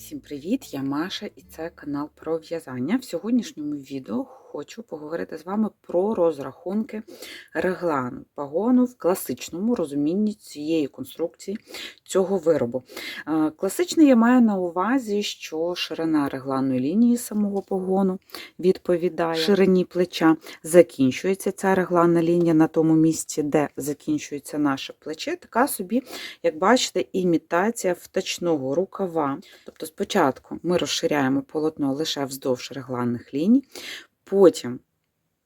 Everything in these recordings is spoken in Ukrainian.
Всім привіт! Я Маша і це канал про в'язання. В сьогоднішньому відео хочу поговорити з вами про розрахунки реглану пагону в класичному розумінні цієї конструкції цього виробу. Е, Класичний я маю на увазі, що ширина регланної лінії самого погону відповідає ширині плеча. Закінчується ця регланна лінія на тому місці, де закінчується наше плече. Така собі, як бачите, імітація втачного рукава. Тобто спочатку ми розширяємо полотно лише вздовж регланних ліній, потім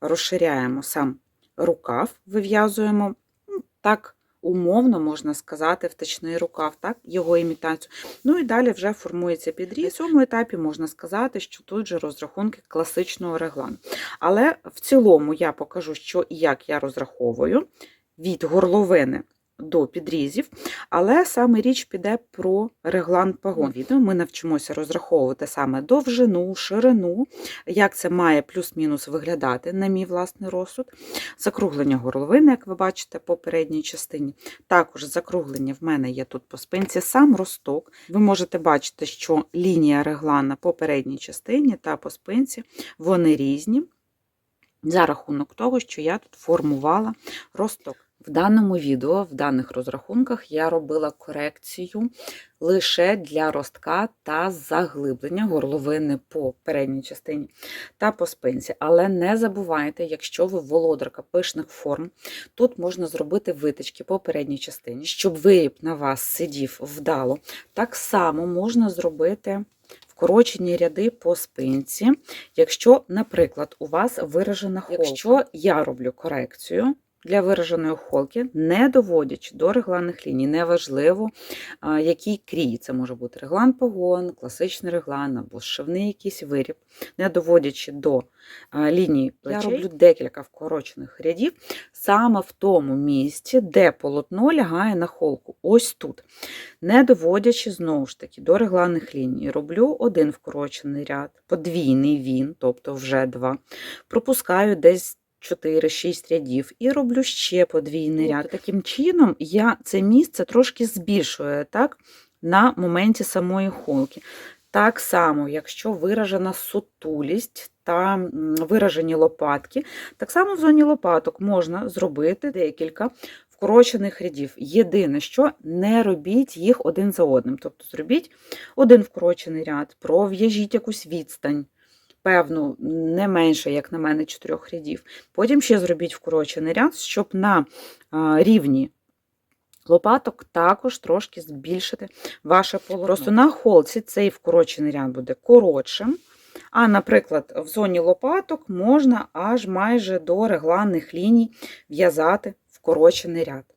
розширяємо сам рукав, вив'язуємо ну, так. Умовно можна сказати, втачний рукав, так, його імітацію. Ну і далі вже формується підріз. На цьому етапі можна сказати, що тут же розрахунки класичного реглану. Але в цілому я покажу, що і як я розраховую від горловини до підрізів, але саме річ піде про реглан пагон. Відео ми навчимося розраховувати саме довжину, ширину, як це має плюс-мінус виглядати, на мій власний розсуд. Закруглення горловини, як ви бачите, по передній частині. Також закруглення в мене є тут по спинці, сам росток. Ви можете бачити, що лінія реглана по передній частині та по спинці вони різні. За рахунок того, що я тут формувала росток. В даному відео, в даних розрахунках, я робила корекцію лише для ростка та заглиблення горловини по передній частині та по спинці. Але не забувайте, якщо ви володарка пишних форм, тут можна зробити витички по передній частині, щоб виріб на вас сидів вдало. Так само можна зробити. Вкорочені ряди по спинці, якщо, наприклад, у вас виражена холка. Якщо я роблю корекцію, для вираженої холки, не доводячи до регланних ліній. Неважливо, який крій. Це може бути реглан погон, класичний реглан або зшивний якийсь виріб, не доводячи до лінії плечей. Я роблю декілька вкорочених рядів саме в тому місці, де полотно лягає на холку. Ось тут. Не доводячи знову ж таки до регланних ліній. Роблю один вкорочений ряд, подвійний він, тобто вже два. Пропускаю десь. 4-6 рядів і роблю ще подвійний ряд. Таким чином, я це місце трошки збільшую так, на моменті самої холки. Так само, якщо виражена сутулість та виражені лопатки, так само в зоні лопаток можна зробити декілька вкорочених рядів. Єдине, що не робіть їх один за одним. Тобто зробіть один вкорочений ряд, пров'яжіть якусь відстань певну, не менше, як на мене, чотирьох рядів. Потім ще зробіть вкорочений ряд, щоб на рівні лопаток також трошки збільшити ваше полотно. Просто на холці цей вкорочений ряд буде коротшим. А, наприклад, в зоні лопаток можна аж майже до регланних ліній в'язати вкорочений ряд.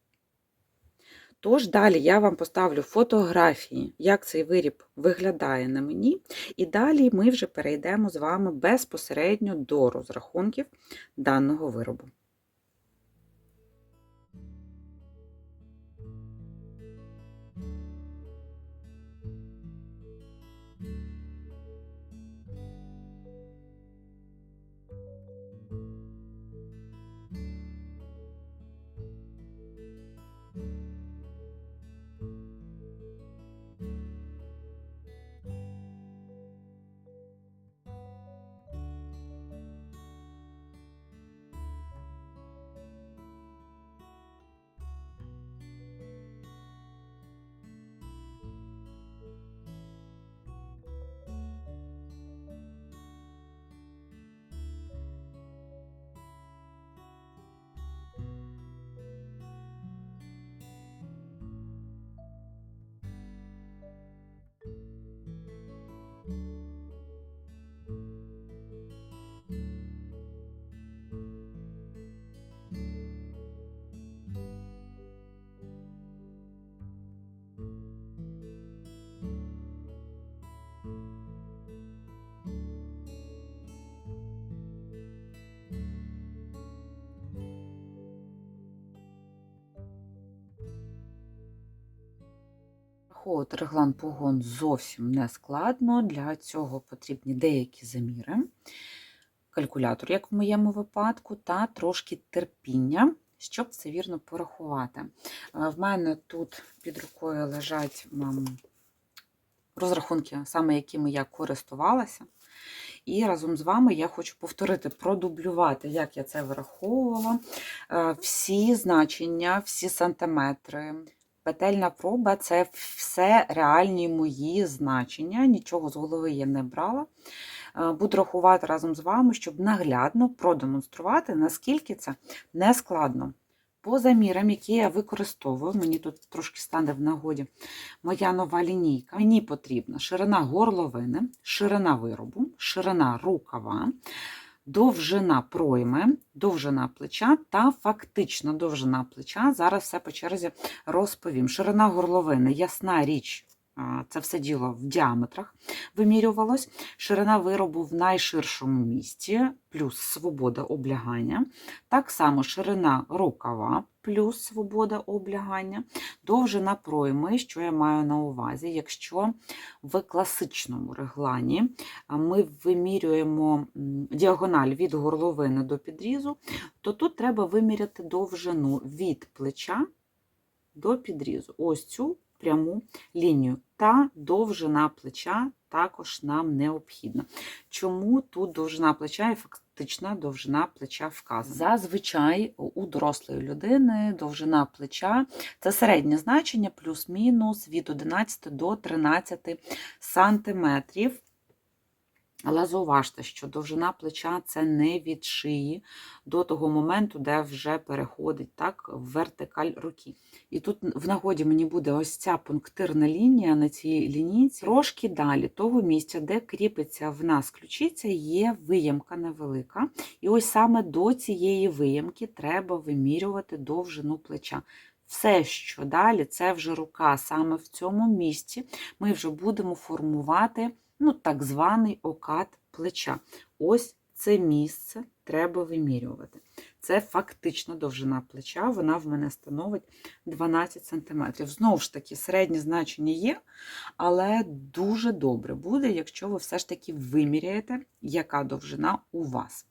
Тож далі я вам поставлю фотографії, як цей виріб виглядає на мені, і далі ми вже перейдемо з вами безпосередньо до розрахунків даного виробу. Враховувати реглан погон зовсім не складно. Для цього потрібні деякі заміри, калькулятор, як в моєму випадку, та трошки терпіння, щоб це вірно порахувати. В мене тут під рукою лежать розрахунки, саме якими я користувалася. І разом з вами я хочу повторити, продублювати, як я це вираховувала. Е, Всі значення, всі сантиметри. Петельна проба це все реальні мої значення. Нічого з голови я не брала. Е, Буду рахувати разом з вами, щоб наглядно продемонструвати, наскільки це не складно. По замірам, які я використовую, мені тут трошки стане в нагоді моя нова лінійка. Мені потрібна ширина горловини, ширина виробу, ширина рукава, довжина пройми, довжина плеча та фактична довжина плеча. Зараз все по черзі розповім. Ширина горловини, ясна річ. Це все діло в діаметрах вимірювалось. Ширина виробу в найширшому місці, плюс свобода облягання. Так само ширина рукава, плюс свобода облягання. Довжина пройми, що я маю на увазі, якщо в класичному реглані ми вимірюємо діагональ від горловини до підрізу, то тут треба виміряти довжину від плеча до підрізу. Ось цю пряму лінію. Та довжина плеча також нам необхідна. Чому тут довжина плеча і фактична довжина плеча вказана? Зазвичай у дорослої людини довжина плеча це середнє значення плюс-мінус від 11 до 13 сантиметрів. Але зауважте, що довжина плеча це не від шиї до того моменту, де вже переходить так, в вертикаль руки. І тут в нагоді мені буде ось ця пунктирна лінія на цій лінійці. Трошки далі того місця, де кріпиться в нас ключиця, є виямка невелика. І ось саме до цієї виямки треба вимірювати довжину плеча. Все, що далі, це вже рука. Саме в цьому місці ми вже будемо формувати ну, так званий окат плеча. Ось це місце треба вимірювати. Це фактична довжина плеча, вона в мене становить 12 см. Знову ж таки, середнє значення є, але дуже добре буде, якщо ви все ж таки виміряєте, яка довжина у вас.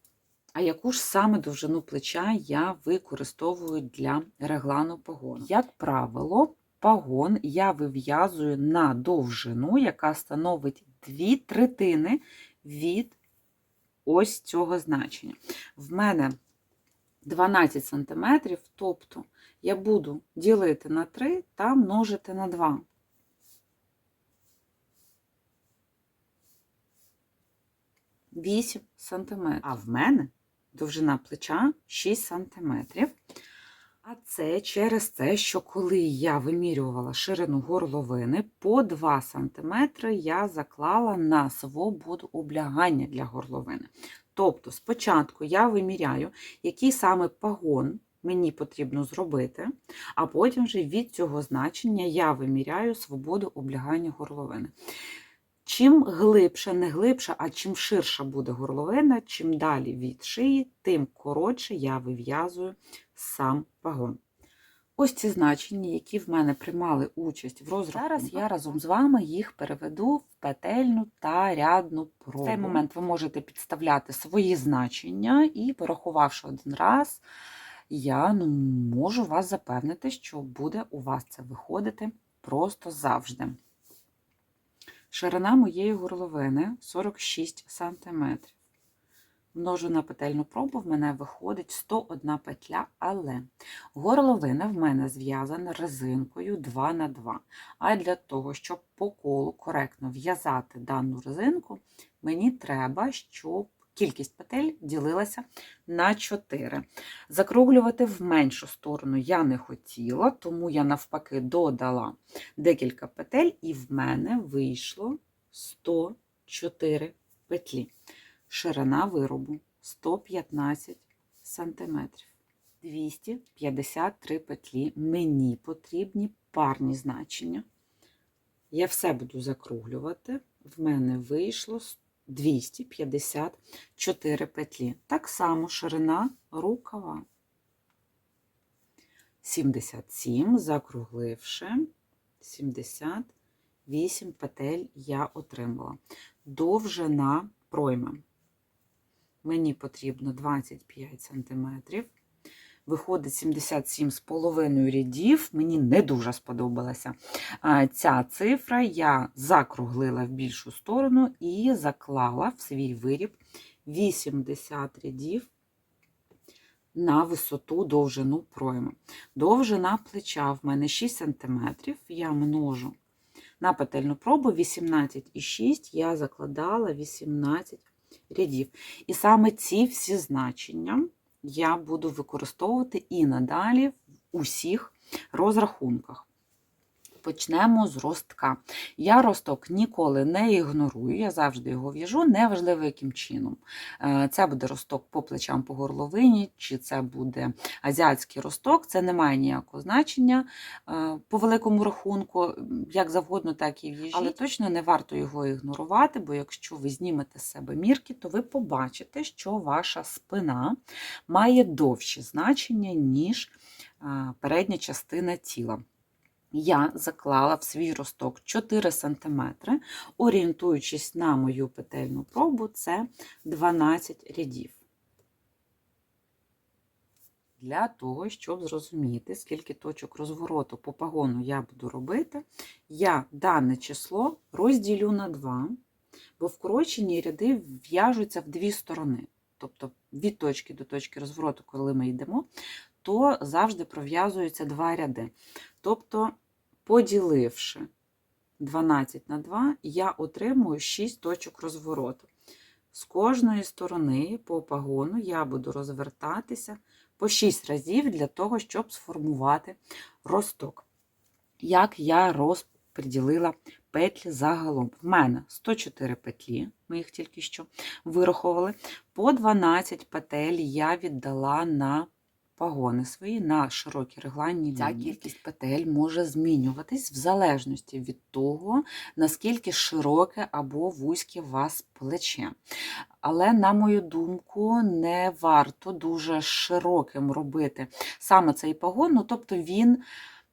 А яку ж саме довжину плеча я використовую для реглану погону? Як правило, пагон я вив'язую на довжину, яка становить дві третини від ось цього значення. В мене 12 см, тобто я буду ділити на 3 та множити на 2. Вісім сантиметрів. А в мене довжина плеча 6 сантиметрів. А це через те, що коли я вимірювала ширину горловини, по 2 см я заклала на свободу облягання для горловини. Тобто, спочатку я виміряю, який саме пагон мені потрібно зробити, а потім вже від цього значення я виміряю свободу облягання горловини. Чим глибше, не глибше, а чим ширша буде горловина, чим далі від шиї, тим коротше я вив'язую сам пагон. Ось ці значення, які в мене приймали участь в розрахунку. Зараз я разом з вами їх переведу в петельну та рядну пробу. В цей момент ви можете підставляти свої значення і, порахувавши один раз, я ну, можу вас запевнити, що буде у вас це виходити просто завжди. Ширина моєї горловини 46 см. Множу на петельну пробу, в мене виходить 101 петля, але горловина в мене зв'язана резинкою 2 на 2 А для того, щоб по колу коректно в'язати дану резинку, мені треба, щоб кількість петель ділилася на 4. Закруглювати в меншу сторону я не хотіла, тому я навпаки додала декілька петель, і в мене вийшло 104 петлі. Ширина виробу 115 см. 253 петлі. Мені потрібні парні значення. Я все буду закруглювати. В мене вийшло 254 петлі. Так само ширина рукава. 77, закругливши, 78 петель я отримала. Довжина пройми. Мені потрібно 25 см. Виходить 77,5 рядів. Мені не дуже сподобалася ця цифра. Я закруглила в більшу сторону і заклала в свій виріб 80 рядів на висоту довжину пройми. Довжина плеча в мене 6 см. Я множу на петельну пробу 18,6 я закладала 18 рядів. І саме ці всі значення я буду використовувати і надалі в усіх розрахунках. Почнемо з ростка. Я росток ніколи не ігнорую, я завжди його в'яжу, неважливо яким чином. Е, Це буде росток по плечам по горловині, чи це буде азіатський росток, це не має ніякого значення е, по великому рахунку, як завгодно, так і в'їжджіть. Але точно не варто його ігнорувати, бо якщо ви знімете з себе мірки, то ви побачите, що ваша спина має довші значення, ніж е, передня частина тіла я заклала в свій росток 4 см, орієнтуючись на мою петельну пробу, це 12 рядів. Для того, щоб зрозуміти, скільки точок розвороту по пагону я буду робити, я дане число розділю на 2, бо вкорочені ряди в'яжуться в дві сторони. Тобто від точки до точки розвороту, коли ми йдемо, то завжди пров'язуються два ряди. Тобто, поділивши 12 на 2, я отримую 6 точок розвороту. З кожної сторони по пагону я буду розвертатися по 6 разів для того, щоб сформувати росток. Як я розподілила петлі загалом? В мене 104 петлі, ми їх тільки що вираховували. По 12 петель я віддала на пагони свої на широкі регланні Ця лінії. кількість петель може змінюватись в залежності від того, наскільки широке або вузьке у вас плече. Але, на мою думку, не варто дуже широким робити саме цей пагон, ну, тобто він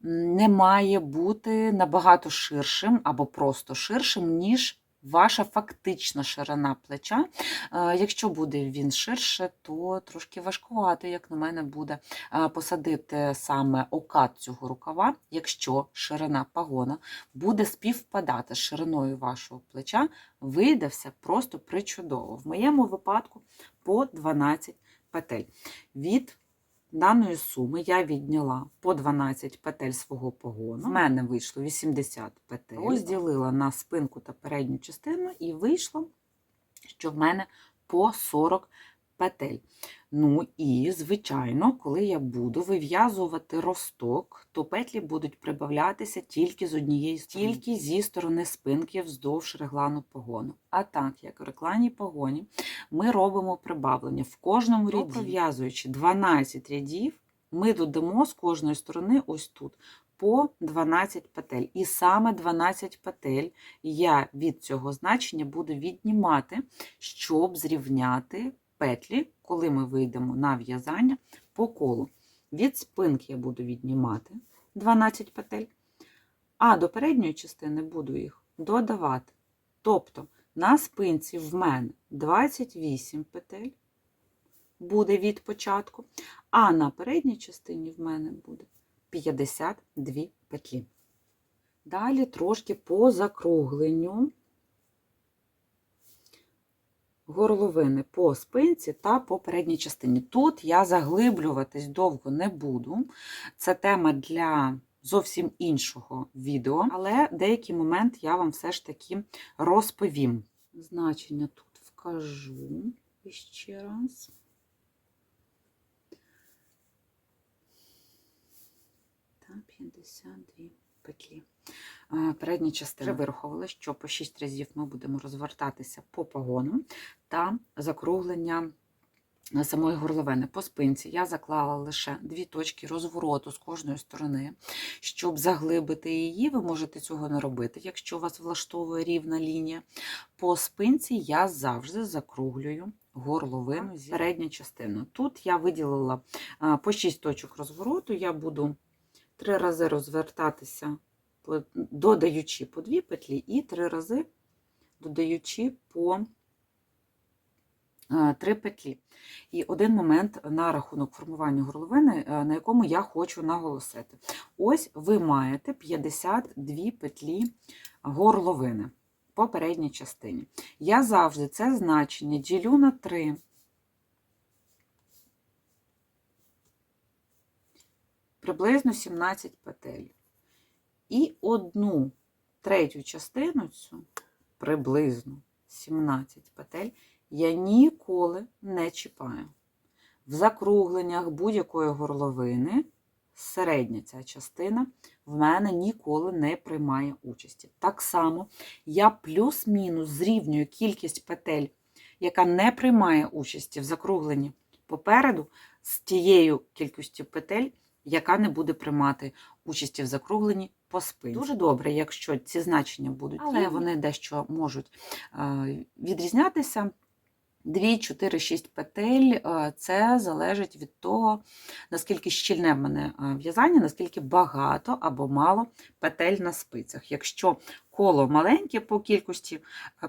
не має бути набагато ширшим або просто ширшим, ніж ваша фактична ширина плеча. Е, якщо буде він ширше, то трошки важкувато, як на мене, буде е, посадити саме окат цього рукава, якщо ширина пагона буде співпадати з шириною вашого плеча, вийде все просто причудово. В моєму випадку по 12 петель. Від даної суми я відняла по 12 петель свого погону. В мене вийшло 80 петель. Розділила на спинку та передню частину, і вийшло, що в мене по 40 петель. Ну і, звичайно, коли я буду вив'язувати росток, то петлі будуть прибавлятися тільки з однієї сторони, тільки зі сторони спинки вздовж реглану погону. А так, як в реглані погоні, ми робимо прибавлення в кожному ряді, пров'язуючи 12 рядів, ми додамо з кожної сторони ось тут. По 12 петель. І саме 12 петель я від цього значення буду віднімати, щоб зрівняти петлі, коли ми вийдемо на в'язання по колу. Від спинки я буду віднімати 12 петель, а до передньої частини буду їх додавати. Тобто на спинці в мене 28 петель буде від початку, а на передній частині в мене буде 52 петлі. Далі трошки по закругленню горловини по спинці та по передній частині. Тут я заглиблюватись довго не буду. Це тема для зовсім іншого відео, але деякий момент я вам все ж таки розповім. Значення тут вкажу ще раз. Та 52 петлі. Передня частина Вже вираховували, що по 6 разів ми будемо розвертатися по погону та закруглення самої горловини по спинці. Я заклала лише дві точки розвороту з кожної сторони. Щоб заглибити її, ви можете цього не робити, якщо вас влаштовує рівна лінія. По спинці я завжди закруглюю горловину з передньої частини. Тут я виділила по 6 точок розвороту, я буду три рази розвертатися додаючи по дві петлі і три рази додаючи по е, три петлі. І один момент на рахунок формування горловини, е, на якому я хочу наголосити. Ось ви маєте 52 петлі горловини по передній частині. Я завжди це значення ділю на 3. Приблизно 17 петель. І одну третю частину цю, приблизно 17 петель, я ніколи не чіпаю. В закругленнях будь-якої горловини середня ця частина в мене ніколи не приймає участі. Так само я плюс-мінус зрівнюю кількість петель, яка не приймає участі в закругленні попереду, з тією кількістю петель, яка не буде приймати участі в закругленні по спині. Дуже добре, якщо ці значення будуть, але вони дещо можуть е, відрізнятися. 2, 4, 6 петель е, це залежить від того, наскільки щільне в мене е, в'язання, наскільки багато або мало петель на спицях. Якщо коло маленьке по кількості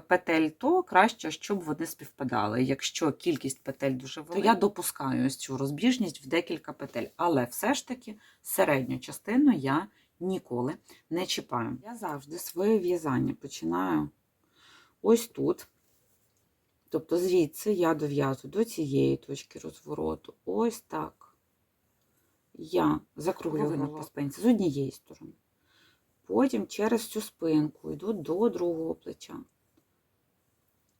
петель, то краще, щоб вони співпадали. Якщо кількість петель дуже велика, то я допускаю ось цю розбіжність в декілька петель. Але все ж таки середню частину я ніколи не чіпаю. Я завжди своє в'язання починаю ось тут. Тобто звідси я дов'язую до цієї точки розвороту. Ось так. Я закруглюю по спинці з однієї сторони. Потім через цю спинку йду до другого плеча.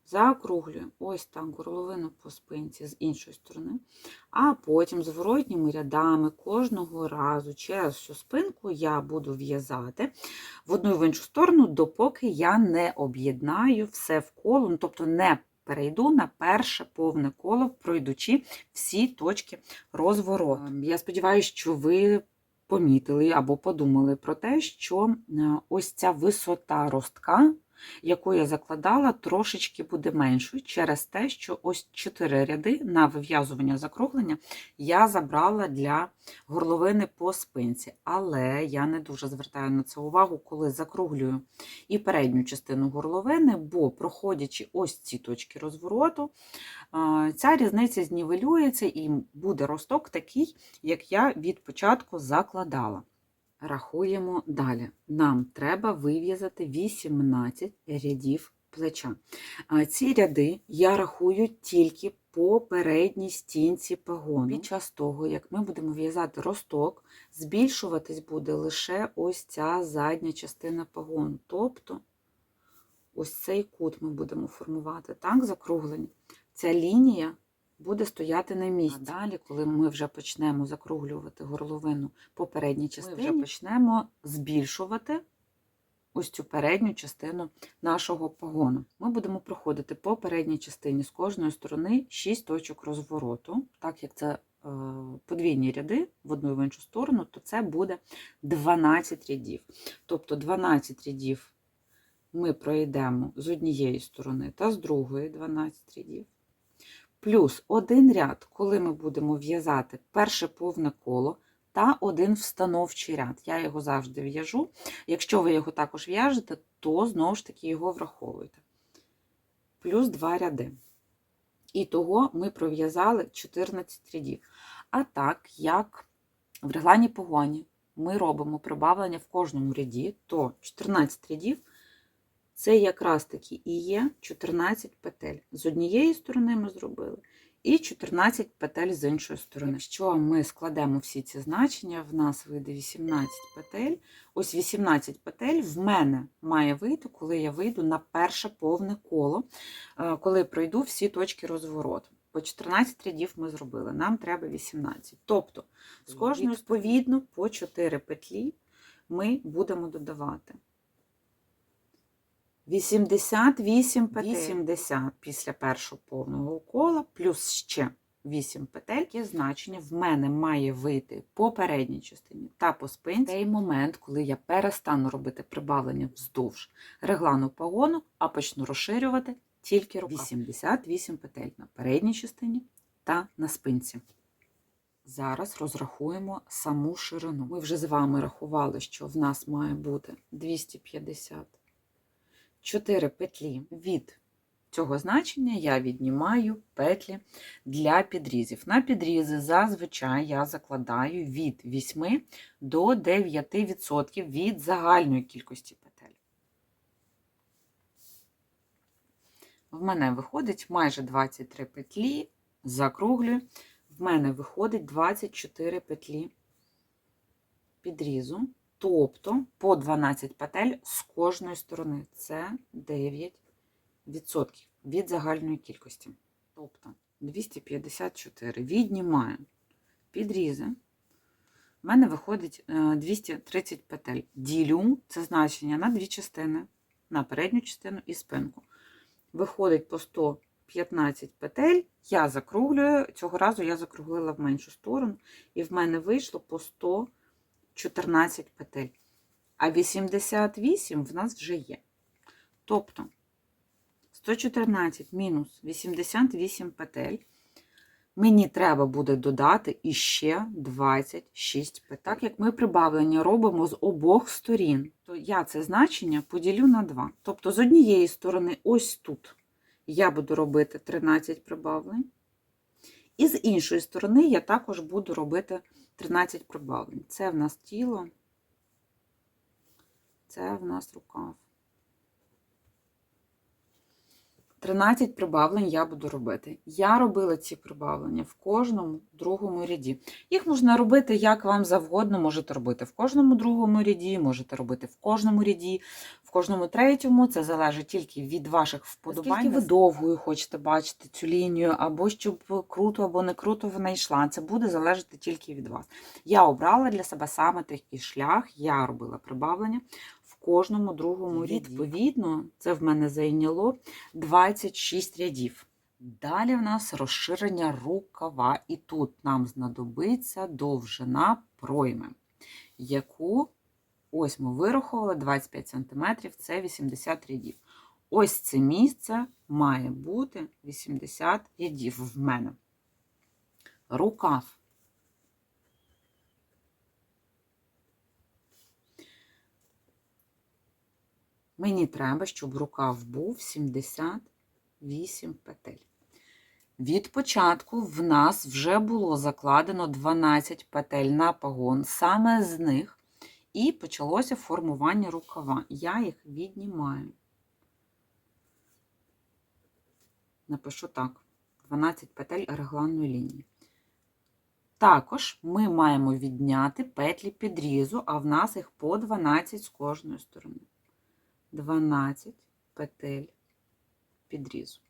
Закруглюю ось так горловину по спинці з іншої сторони. А потім зворотніми рядами кожного разу через всю спинку я буду в'язати в одну і в іншу сторону, допоки я не об'єднаю все в коло, ну, тобто не перейду на перше повне коло, пройдучи всі точки розвороту. Ем, Я сподіваюся, що ви помітили або подумали про те, що е, ось ця висота ростка, яку я закладала, трошечки буде меншою через те, що ось чотири ряди на вив'язування закруглення я забрала для горловини по спинці. Але я не дуже звертаю на це увагу, коли закруглюю і передню частину горловини, бо проходячи ось ці точки розвороту, ця різниця знівелюється і буде росток такий, як я від початку закладала. Рахуємо далі. Нам треба вив'язати 18 рядів плеча. Ці ряди я рахую тільки по передній стінці погону. Під час того, як ми будемо в'язати росток, збільшуватись буде лише ось ця задня частина погону. Тобто ось цей кут ми будемо формувати, так, закруглені. Ця лінія буде стояти на місці. А далі, коли ми вже почнемо закруглювати горловину по передній частині, ми вже почнемо збільшувати ось цю передню частину нашого погону. Ми будемо проходити по передній частині з кожної сторони 6 точок розвороту, так як це е, подвійні ряди в одну і в іншу сторону, то це буде 12 рядів. Тобто 12 рядів ми пройдемо з однієї сторони та з другої 12 рядів. Плюс один ряд, коли ми будемо в'язати перше повне коло та один встановчий ряд. Я його завжди в'яжу. Якщо ви його також в'яжете, то знову ж таки його враховуйте. Плюс два ряди. І того ми пров'язали 14 рядів. А так, як в реглані погоні ми робимо прибавлення в кожному ряді, то 14 рядів це якраз таки і є 14 петель. З однієї сторони ми зробили, і 14 петель з іншої сторони. Якщо ми складемо всі ці значення, в нас вийде 18 петель. Ось 18 петель в мене має вийти, коли я вийду на перше повне коло, е, коли пройду всі точки розвороту. По 14 рядів ми зробили, нам треба 18. Тобто, з кожної відповідно по 4 петлі ми будемо додавати. 88 петель. 80 після першого повного кола, плюс ще 8 петель, яке значення в мене має вийти по передній частині та по спинці. Цей момент, коли я перестану робити прибавлення вздовж реглану погону, а почну розширювати тільки рукав. 88 петель на передній частині та на спинці. Зараз розрахуємо саму ширину. Ми вже з вами рахували, що в нас має бути 250 4 петлі від цього значення я віднімаю петлі для підрізів. На підрізи зазвичай я закладаю від 8 до 9% від загальної кількості петель. В мене виходить майже 23 петлі, закруглюю. В мене виходить 24 петлі підрізу, тобто по 12 петель з кожної сторони. Це 9% від загальної кількості. Тобто 254 віднімаю підрізи. В мене виходить е, 230 петель. Ділю це значення на дві частини, на передню частину і спинку. Виходить по 115 петель. Я закруглюю. Цього разу я закруглила в меншу сторону, і в мене вийшло по 114 петель. А 88 в нас вже є. Тобто 114 мінус 88 петель. Мені треба буде додати іще 26 петель. Так як ми прибавлення робимо з обох сторін, то я це значення поділю на 2. Тобто з однієї сторони, ось тут, я буду робити 13 прибавлень. І з іншої сторони я також буду робити 13 прибавлень. Це в нас тіло, це в нас рукав. 13 прибавлень я буду робити. Я робила ці прибавлення в кожному другому ряді. Їх можна робити як вам завгодно, можете робити в кожному другому ряді, можете робити в кожному ряді, в кожному третьому. Це залежить тільки від ваших вподобань. Скільки ви довгою хочете бачити цю лінію, або щоб круто або не круто вона йшла. Це буде залежати тільки від вас. Я обрала для себе саме такий шлях, я робила прибавлення кожному другому ряді. Відповідно, це в мене зайняло 26 рядів. Далі в нас розширення рукава, і тут нам знадобиться довжина пройми, яку ось ми вирахували 25 см, це 80 рядів. Ось це місце має бути 80 рядів в мене. Рукав Мені треба, щоб рукав був 78 петель. Від початку в нас вже було закладено 12 петель на пагон, саме з них і почалося формування рукава. Я їх віднімаю. Напишу так: 12 петель регланної лінії. Також ми маємо відняти петлі підрізу, а в нас їх по 12 з кожної сторони. 12 петель підрізу.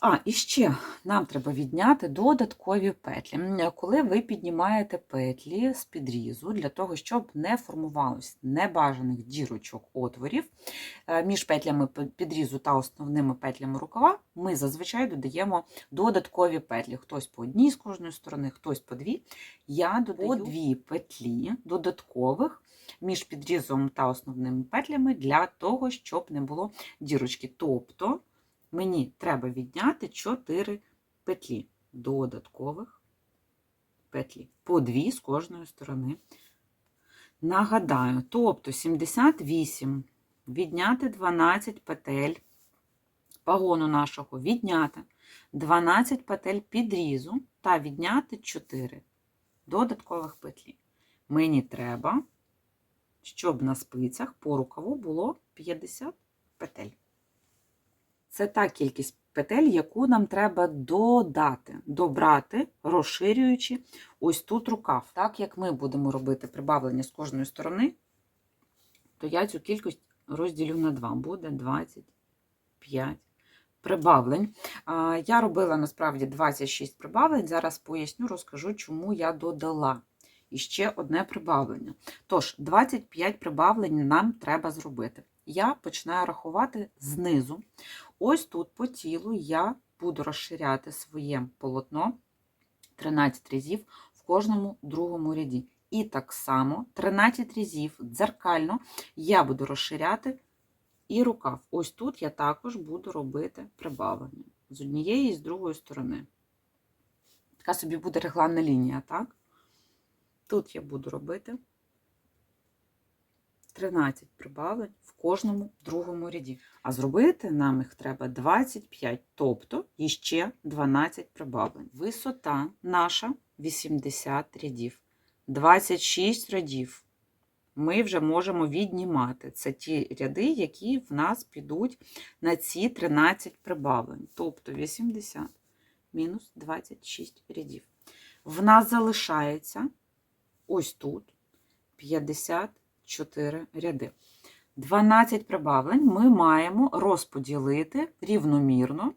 А, і ще нам треба відняти додаткові петлі. Коли ви піднімаєте петлі з підрізу, для того, щоб не формувалось небажаних дірочок отворів е, між петлями підрізу та основними петлями рукава, ми зазвичай додаємо додаткові петлі. Хтось по одній з кожної сторони, хтось по дві. Я додаю по дві петлі додаткових між підрізом та основними петлями для того, щоб не було дірочки. Тобто мені треба відняти 4 петлі додаткових петлі, по дві з кожної сторони. Нагадаю, тобто 78 відняти 12 петель пагону нашого, відняти 12 петель підрізу та відняти 4 додаткових петлі. Мені треба щоб на спицях по рукаву було 50 петель. Це та кількість петель, яку нам треба додати, добрати, розширюючи ось тут рукав. Так як ми будемо робити прибавлення з кожної сторони, то я цю кількість розділю на 2, буде 25 прибавлень. Я робила насправді 26 прибавлень. Зараз поясню, розкажу, чому я додала і ще одне прибавлення. Тож, 25 прибавлень нам треба зробити. Я починаю рахувати знизу. Ось тут по тілу я буду розширяти своє полотно 13 разів в кожному другому ряді. І так само 13 разів дзеркально я буду розширяти і рукав. Ось тут я також буду робити прибавлення з однієї і з другої сторони. Така собі буде регланна лінія, так? Тут я буду робити 13 прибавлень в кожному другому ряді. А зробити нам їх треба 25, тобто іще 12 прибавлень. Висота наша 80 рядів. 26 рядів ми вже можемо віднімати. Це ті ряди, які в нас підуть на ці 13 прибавлень. Тобто 80 мінус 26 рядів. В нас залишається ось тут 54 ряди. 12 прибавлень ми маємо розподілити рівномірно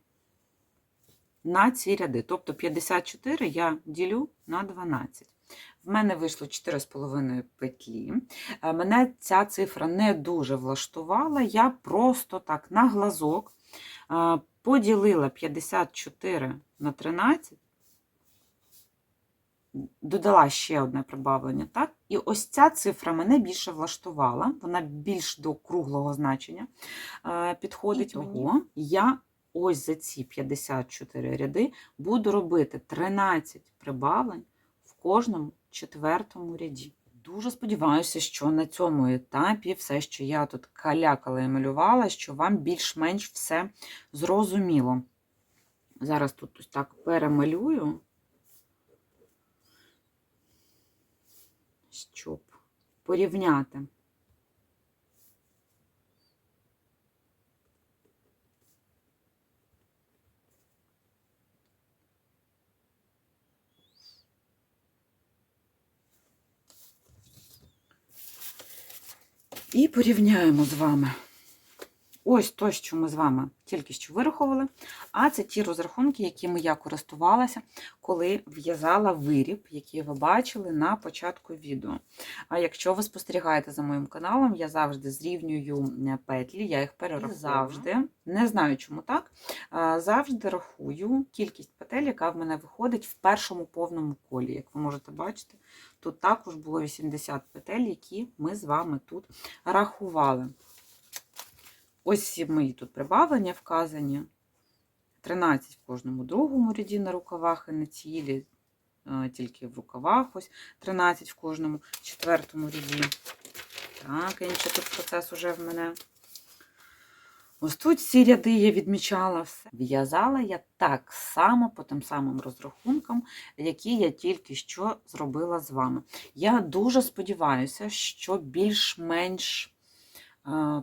на ці ряди. Тобто 54 я ділю на 12. В мене вийшло 4,5 петлі. Е, Мене ця цифра не дуже влаштувала. Я просто так на глазок е, поділила 54 на 13, додала ще одне прибавлення. Так? І ось ця цифра мене більше влаштувала, вона більш до круглого значення е, підходить І. Я ось за ці 54 ряди буду робити 13 прибавлень в кожному четвертому ряді. Дуже сподіваюся, що на цьому етапі все, що я тут калякала і малювала, що вам більш-менш все зрозуміло. Зараз тут ось так перемалюю, щоб порівняти. І порівняємо з вами. Ось то, що ми з вами тільки що вирахували. А це ті розрахунки, якими я користувалася, коли в'язала виріб, який ви бачили на початку відео. А якщо ви спостерігаєте за моїм каналом, я завжди зрівнюю е, петлі, я їх перерахую. Завжди, не знаю, чому так. Завжди рахую кількість петель, яка в мене виходить в першому повному колі. Як ви можете бачити, тут також було 80 петель, які ми з вами тут рахували. Ось всі мої тут прибавлення вказані. 13 в кожному другому ряді на рукавах і на цілі, е, тільки в рукавах. Ось 13 в кожному четвертому ряді. Так, інший тут процес уже в мене. Ось тут ці ряди я відмічала все. В'язала я так само по тим самим розрахункам, які я тільки що зробила з вами. Я дуже сподіваюся, що більш-менш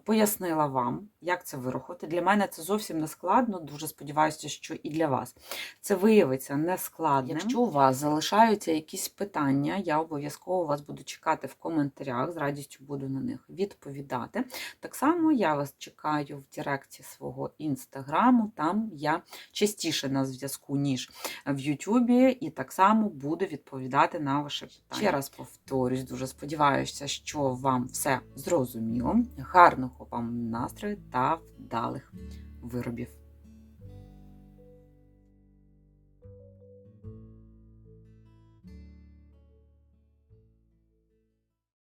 пояснила вам, як це вирахувати. Для мене це зовсім не складно. Дуже сподіваюся, що і для вас це виявиться нескладним. Якщо у вас залишаються якісь питання, я обов'язково вас буду чекати в коментарях, з радістю буду на них відповідати. Так само я вас чекаю в Директі свого інстаграму, там я частіше на зв'язку, ніж в Ютубі, і так само буду відповідати на ваші питання. Ще раз повторюсь, дуже сподіваюся, що вам все зрозуміло. Гарного вам настрою та вдалих виробів.